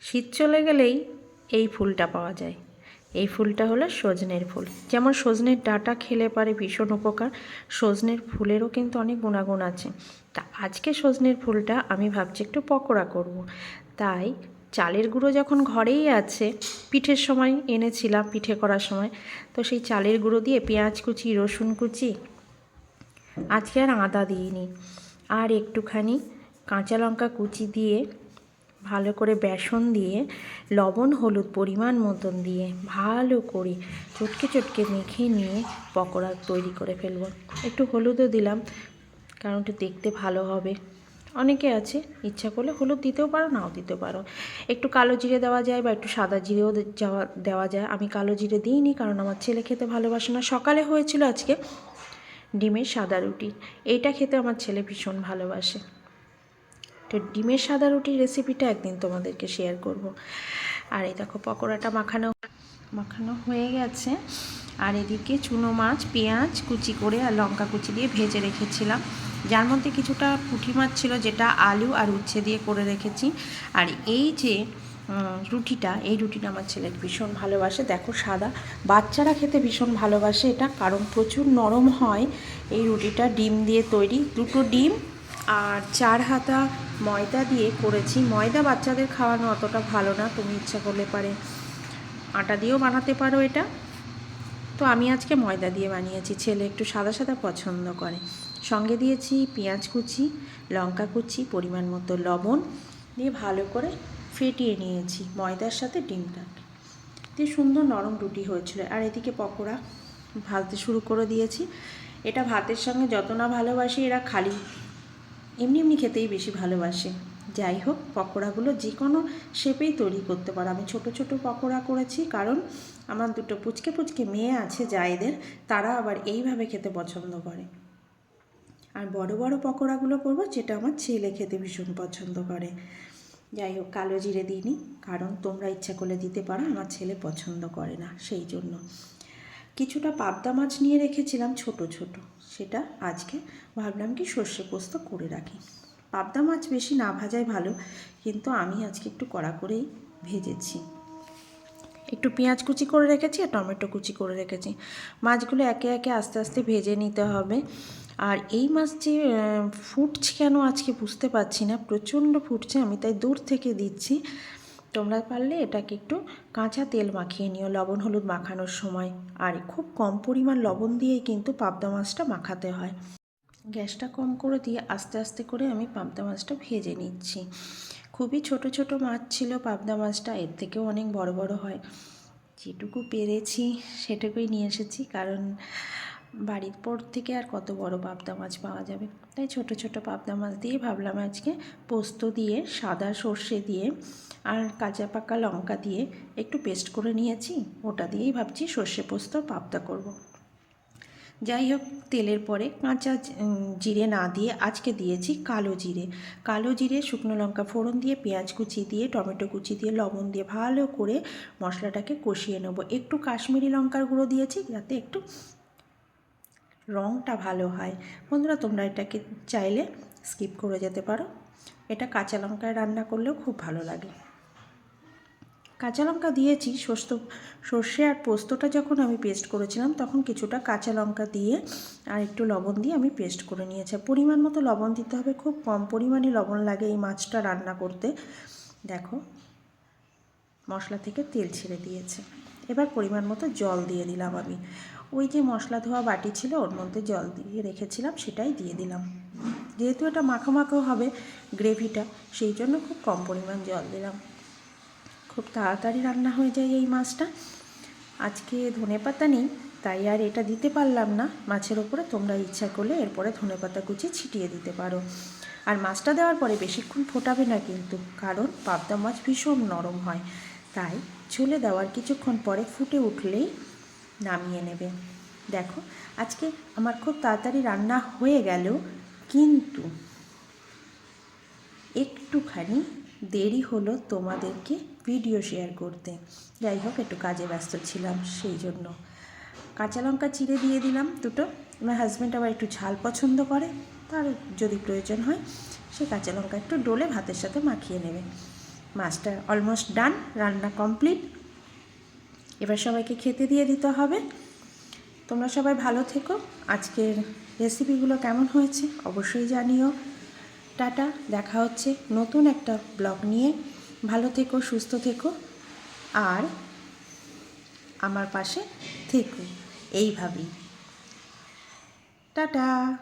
শীত চলে গেলেই এই ফুলটা পাওয়া যায়। এই ফুলটা হলো সজনের ফুল। যেমন সজনের ডাঁটা খেলে পারে ভীষণ উপকার। সজনের ফুলেরও কিন্তু অনেক গুণাগুণ আছে। তা আজকে সজনের ফুলটা আমি ভাবছি একটু পকোড়া করব। তাই চালের গুঁড়ো যখন ঘরেই আছে, পিঠের সময় এনেছিলাম, পিঠে করার সময়, তো সেই চালের গুঁড়ো দিয়ে পেঁয়াজ কুচি, রসুন কুচি, আজকে আর আদা দিইনি। আর একটুখানি কাঁচা লঙ্কা কুচি দিয়ে ভালো করে বেসন দিয়ে, লবণ, হলুদ পরিমাণ মতন দিয়ে ভালো করে চটকে চটকে মেখে নিয়ে পকোড়া তৈরি করে ফেলব। একটু হলুদও দিলাম, কারণ একটু দেখতে ভালো হবে। অনেকে আছে, ইচ্ছা করলে হলুদ দিতেও পারো, নাও দিতে পারো। একটু কালো জিরে দেওয়া যায় বা একটু সাদা জিরেও যাওয়া দেওয়া যায়। আমি কালো জিরে দিইনি, কারণ আমার ছেলে খেতে ভালোবাসে না। সকালে হয়েছিল আজকে ডিমের সাদা রুটি। এইটা খেতে আমার ছেলে ভীষণ ভালোবাসে। তো ডিমের সাদা রুটির রেসিপিটা একদিন তোমাদেরকে শেয়ার করব। আর এই দেখো, পকোড়াটা মাখানো মাখানো হয়ে গেছে। আর এদিকে চুনো মাছ, পেঁয়াজ, কুচি করে আর লঙ্কা কুচি দিয়ে ভেজে রেখেছিলাম। যার মধ্যে কিছুটা পুঁটি মাছ ছিল, যেটা আলু আর উচ্ছে দিয়ে করে রেখেছি। আর এই যে রুটিটা, এই রুটিটা আমার ছেলে ভীষণ ভালোবাসে। দেখো, সাদা। বাচ্চারা খেতে ভীষণ ভালোবাসে এটা, কারণ প্রচুর নরম হয় এই রুটিটা, ডিম দিয়ে তৈরি। দুটো ডিম আর চার হাতা ময়দা দিয়ে করেছি। ময়দা বাচ্চাদের খাওয়ানো অতটা ভালো না, তুমি ইচ্ছা করলে পারে আটা দিয়েও বানাতে পারো এটা। তো আমি আজকে ময়দা দিয়ে বানিয়েছি, ছেলে একটু সাদা সাদা পছন্দ করে। সঙ্গে দিয়েছি পেঁয়াজ কুচি, লঙ্কা কুচি, পরিমাণ মতো লবণ দিয়ে ভালো করে ফেটিয়ে নিয়েছি ময়দার সাথে ডিমটাকে দিয়ে সুন্দর নরম রুটি হয়েছিল। আর এদিকে পকোড়া ভাজতে শুরু করে দিয়েছি। এটা ভাতের সঙ্গে যত না ভালোবাসি, এরা খালি এমনি এমনি খেতেই বেশি ভালোবাসে। যাই হোক পকোড়াগুলো যে কোনো শেপেই তৈরি করতে পারো। আমি ছোট ছোট পকোড়া করেছি, কারণ আমার দুটো পুচকে পুচকে মেয়ে আছে যায়েদের তারা আবার এইভাবে খেতে পছন্দ করে। আর বড় বড় পকোড়াগুলো করব, যেটা আমার ছেলে খেতে ভীষণ পছন্দ করে। যাই হোক কালো জিরে দিইনি, কারণ তোমরা ইচ্ছা করলে দিতে পারো, আমার ছেলে পছন্দ করে না, সেই জন্য। কিছুটা পাবদা মাছ নিয়ে রেখেছিলাম ছোট ছোট। সেটা আজকে ভাবলাম কি সর্ষে পোস্ত করে রাখি। পাবদা মাছ বেশি না ভাজাই ভালো, কিন্তু আমি আজকে একটু কড়া করেই ভেজেছি। একটু পেঁয়াজ কুচি করে রেখেছি আর টমেটো কুচি করে রেখেছি। মাছগুলো একে একে আস্তে আস্তে ভেজে নিতে হবে। আর এই মাছ যে ফুটছে কেন আজকে বুঝতে পারছি না। প্রচণ্ড ফুটছে, আমি তাই দূর থেকে দিচ্ছি। তোমরা পারলে এটাকে একটু কাঁচা তেল মাখিয়ে নিও, লবণ হলুদ মাখানোর সময়। আর খুব কম পরিমাণ লবণ দিয়েই কিন্তু পাবদা মাছটা মাখাতে হয়। গ্যাসটা কম করে দিয়ে আস্তে আস্তে করে আমি পাবদা মাছটা ভেজে নিচ্ছি। খুবই ছোট ছোট মাছ ছিল পাবদা মাছটা, এর থেকেও অনেক বড় বড় হয়। যেটুকু পেরেছি সেটুকুই নিয়ে এসেছি, কারণ বাড়ির পর থেকে আর কত বড় পাবদা মাছ পাওয়া যাবে। তাই ছোট ছোট পাবদা মাছ দিয়ে ভাবলাম আজকে পোস্ত দিয়ে, সাদা সর্ষে দিয়ে আর কাঁচা পাকা লঙ্কা দিয়ে একটু পেস্ট করে নিয়েছি। ওটা দিয়েই ভাবছি সর্ষে পোস্ত পাবদা করব। যাই হোক, তেলের পরে কাঁচা জিরে না দিয়ে আজকে দিয়েছি কালো জিরে। কালো জিরে, শুকনো লঙ্কা ফোড়ন দিয়ে, পেঁয়াজ কুচি দিয়ে, টমেটো কুচি দিয়ে, লবণ দিয়ে ভালো করে মশলাটাকে কষিয়ে নেব। একটু কাশ্মীরি লঙ্কার গুঁড়ো দিয়েছি যাতে একটু রঙটা ভালো হয়। বন্ধুরা, তোমরা এটাকে চাইলে স্কিপ করে যেতে পারো। এটা কাঁচা লঙ্কায় রান্না করলেও খুব ভালো লাগে। কাঁচা লঙ্কা দিয়েছি, সর্ষে সর্ষে আর পোস্তটা যখন আমি পেস্ট করেছিলাম, তখন কিছুটা কাঁচা লঙ্কা দিয়ে আর একটু লবণ দিয়ে আমি পেস্ট করে নিয়েছি। পরিমাণ মতো লবণ দিতে হবে, খুব কম পরিমাণে লবণ লাগে এই মাছটা রান্না করতে। দেখো, মশলা থেকে তেল ছেড়ে দিয়েছে। এবার পরিমাণ মতো জল দিয়ে দিলাম আমি। ওই যে মশলা ধোয়া বাটি ছিল, ওর মধ্যে জল দিয়ে রেখেছিলাম, সেটাই দিয়ে দিলাম। যেহেতু এটা মাখো মাখো হবে গ্রেভিটা, সেই জন্য খুব কম পরিমাণ জল দিলাম। খুব তাড়াতাড়ি রান্না হয়ে যায় এই মাছটা। আজকে ধনেপাতা নেই, তাই আর এটা দিতে পারলাম না। মাছের ওপরে তোমরা ইচ্ছা করলে এরপরে ধনেপাতা কুচি ছিটিয়ে দিতে পারো। আর মাছটা দেওয়ার পরে বেশিক্ষণ ফোটাবে না কিন্তু, কারণ পাবদা মাছ ভীষণ নরম হয়। তাই ঝোলে দেওয়ার কিছুক্ষণ পরে ফুটে উঠলেই নামিয়ে নেবে। দেখো, আজকে আমার খুব তাড়াতাড়ি রান্না হয়ে গেল, কিন্তু একটুখানি দেরি হলো তোমাদেরকে ভিডিও শেয়ার করতে। যাই হোক, একটু কাজে ব্যস্ত ছিলাম সেই জন্য। কাঁচা লঙ্কা চিড়ে দিয়ে দিলাম দুটো। আমার হাজব্যান্ড আবার একটু ঝাল পছন্দ করে, তার যদি প্রয়োজন হয়, সে কাঁচা লঙ্কা একটু ডোলে ভাতের সাথে মাখিয়ে নেবে। মাছটা অলমোস্ট ডান রান্না কমপ্লিট এবার সবাইকে খেতে দিয়ে দিতে হবে। তোমরা সবাই ভালো থেকো। আজকের রেসিপিগুলো কেমন হয়েছে অবশ্যই জানিও। টাটা, দেখা হচ্ছে নতুন একটা ব্লগ নিয়ে। ভালো থেকো, সুস্থ থেকো। আর আমার পাশে থেকো। এইভাবেই। টাটা।